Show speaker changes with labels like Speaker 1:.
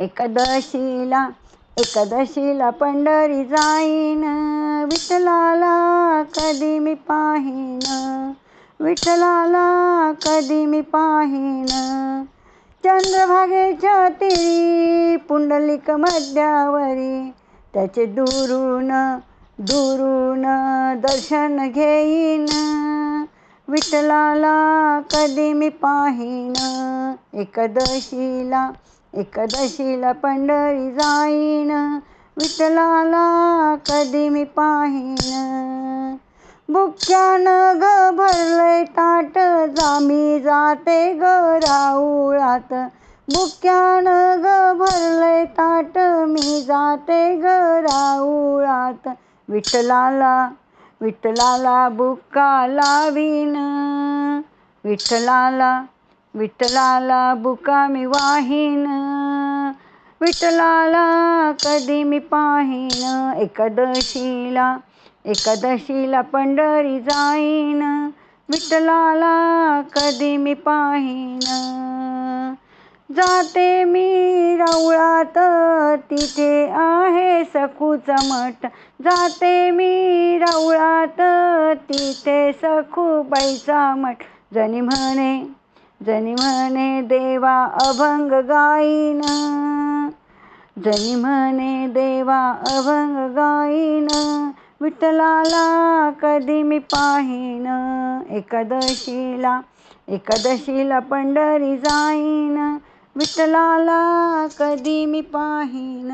Speaker 1: एकादशीला एकादशीला पंढरी जाईन. विठ्ठलाला कधी मी पाहीन? विठ्ठलाला कधी मी पाहीन? चंद्रभागेच्या तिरी पुंडलिक मध्यावरी त्याचे दुरून दुरून दर्शन घेईन. विठ्ठलाला कधी मी पाहीन? एकादशीला एकदशीला पंढरी जाईन विठ्ठलाला कधी मी पाहीन. बुक्यानं ग भरलंय ताट जामी जाते ग राऊळात बुक्यानं ग भरलंय ताट मी जाते ग राऊळात विठ्ठलाला विठ्ठलाला बुक्का लावीन विठ्ठलाला विठ्ठलाला बुका मी वाहीन. विठ्ठलाला कधी मी पाहीन. एकादशीला एकादशीला पंढरी जाईन. विठ्ठलाला कधी मी पाहीन. जाते मी रावळात तिथे आहे सखूचा मठ. जाते मी रावळात तिथे सखूबाईचा मठ. जनी म्हणे जनी म्हणे देवा अभंग गाईन. जनी म्हणे देवा अभंग गाईन. विठ्ठलाला कधी मी पाहीन. एकादशीला एकादशीला पंढरी जाईन. विठ्ठलाला कधी मी पाहीन.